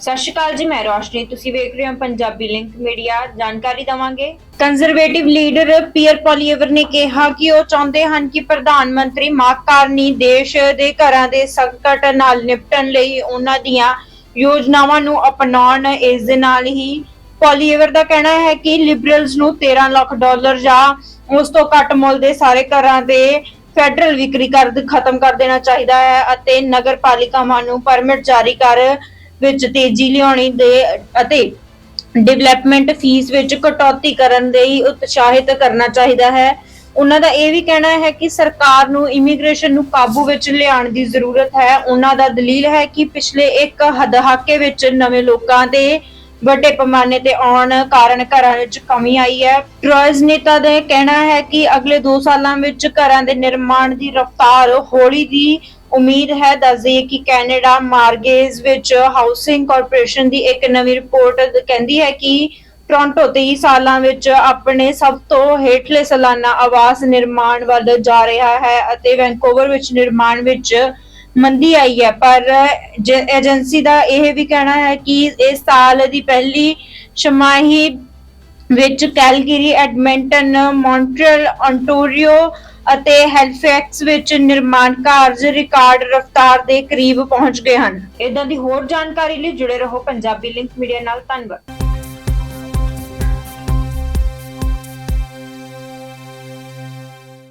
ਸਤਿ ਸ਼੍ਰੀ ਅਕਾਲ ਜੀ, ਮੈਂ ਰੋਸ਼ਨੀ। ਤੁਸੀਂ ਵੇਖ ਰਹੇ ਹੋ ਪੰਜਾਬੀ ਲਿੰਕ ਮੀਡੀਆ। ਜਾਣਕਾਰੀ ਦਵਾਂਗੇ। ਕੰਜ਼ਰਵੇਟਿਵ ਲੀਡਰ ਪੀਅਰ ਪੋਲੀਏਵਰ ਨੇ ਕਿਹਾ ਕਿ ਉਹ ਚਾਹੁੰਦੇ ਹਨ ਕਿ ਪ੍ਰਧਾਨ ਮੰਤਰੀ ਮਾਰਕ ਕਾਰਨੀ ਦੇਸ਼ ਦੇ ਘਰਾਂ ਦੇ ਸੰਕਟ ਨਾਲ ਨਿਪਟਣ ਲਈ ਉਹਨਾਂ ਦੀਆਂ ਯੋਜਨਾਵਾਂ ਨੂੰ ਅਪਣਾਉਣ। ਇਸ ਦੇ ਨਾਲ ਹੀ ਪੋਲੀਏਵਰ ਦਾ ਕਹਿਣਾ ਹੈ ਕਿ ਲਿਬਰਲਸ ਨੂੰ 13 ਲੱਖ ਡਾਲਰ ਜਾਂ ਉਸ ਤੋਂ ਘੱਟ ਮੁੱਲ ਦੇ ਸਾਰੇ ਘਰਾਂ ਦੇ ਫੈਡਰਲ ਵਿਕਰੀ ਕਰ, ਖਤਮ ਕਰ ਦੇਣਾ ਚਾਹੀਦਾ ਹੈ ਅਤੇ ਨਗਰ ਪਾਲਿਕਾਵਾਂ ਨੂੰ ਪਰਮਿਟ ਜਾਰੀ ਕਰ ਵਿੱਚ ਤੇਜ਼ੀ ਲਿਆਉਣੀ ਦੇ ਅਤੇ ਡਿਵੈਲਪਮੈਂਟ ਫੀਸ ਵਿੱਚ ਕਟੌਤੀ ਕਰਨ ਦੇ ਹੀ ਉਤਸ਼ਾਹਿਤ ਕਰਨਾ ਚਾਹੀਦਾ ਹੈ। ਉਹਨਾਂ ਦਾ ਇਹ ਵੀ ਕਹਿਣਾ ਹੈ ਕਿ ਸਰਕਾਰ ਨੂੰ ਇਮੀਗ੍ਰੇਸ਼ਨ ਨੂੰ ਕਾਬੂ ਵਿੱਚ ਲਿਆਉਣ ਦੀ ਜ਼ਰੂਰਤ ਹੈ। ਉਹਨਾਂ ਦਾ ਦਲੀਲ ਹੈ ਕਿ ਪਿਛਲੇ ਇੱਕ ਦਹਾਕੇ ਵਿੱਚ ਨਵੇਂ ਲੋਕਾਂ ਦੇ ਵੱਡੇ ਪੈਮਾਨੇ ਤੇ ਆਉਣ ਕਾਰਨ ਘਰਾਂ ਵਿੱਚ ਕਮੀ ਆਈ ਹੈ। ਟਰੋਇਜ਼ ਨੇਤਾ ਦਾ ਕਹਿਣਾ ਹੈ ਕਿ ਅਗਲੇ 2 ਸਾਲਾਂ ਵਿੱਚ ਘਰਾਂ ਦੇ ਨਿਰਮਾਣ ਦੀ ਰਫ਼ਤਾਰ ਹੌਲੀ ਦੀ ਉਮੀਦ ਹੈ। ਦੱਸਦੇ ਕਿ ਕੈਨੇਡਾ ਮਾਰਗੇਜ ਵਿੱਚ ਹਾਊਸਿੰਗ ਕਾਰਪੋਰੇਸ਼ਨ ਦੀ ਇੱਕ ਨਵੀਂ ਰਿਪੋਰਟ ਕਹਿੰਦੀ ਹੈ ਕਿ ਟੋਰਾਂਟੋ 23 ਸਾਲਾਂ ਵਿੱਚ ਆਪਣੇ ਸਭ ਤੋਂ ਹੇਠਲੇ ਸਾਲਾਨਾ ਆਵਾਸ ਨਿਰਮਾਣ ਵੱਲ ਜਾ ਰਿਹਾ ਹੈ ਅਤੇ ਵੈਂਕੂਵਰ ਵਿੱਚ ਨਿਰਮਾਣ ਵਿੱਚ ਮੰਦੀ ਆਈ ਹੈ, ਪਰ ਏਜੰਸੀ ਦਾ ਇਹ ਵੀ ਕਹਿਣਾ ਹੈ ਕਿ ਇਸ ਸਾਲ ਦੀ ਪਹਿਲੀ ਛਮਾਹੀ ਵਿੱਚ ਕੈਲਗਰੀ, ਐਡਮਿੰਟਨ, ਮੌਂਟਰੀਅਲ ontario ਅਤੇ ਹੈਲਫੈਕਸ ਵਿੱਚ ਨਿਰਮਾਣ ਕਾਰਜ ਰਿਕਾਰਡ ਰਫ਼ਤਾਰ ਦੇ ਕਰੀਬ ਪਹੁੰਚ ਗਏ ਹਨ। ਇਦਾਂ ਦੀ ਹੋਰ ਜਾਣਕਾਰੀ ਲਈ ਜੁੜੇ ਰਹੋ ਪੰਜਾਬੀ ਲਿੰਕ ਮੀਡੀਆ ਨਾਲ। ਧੰਨਵਾਦ।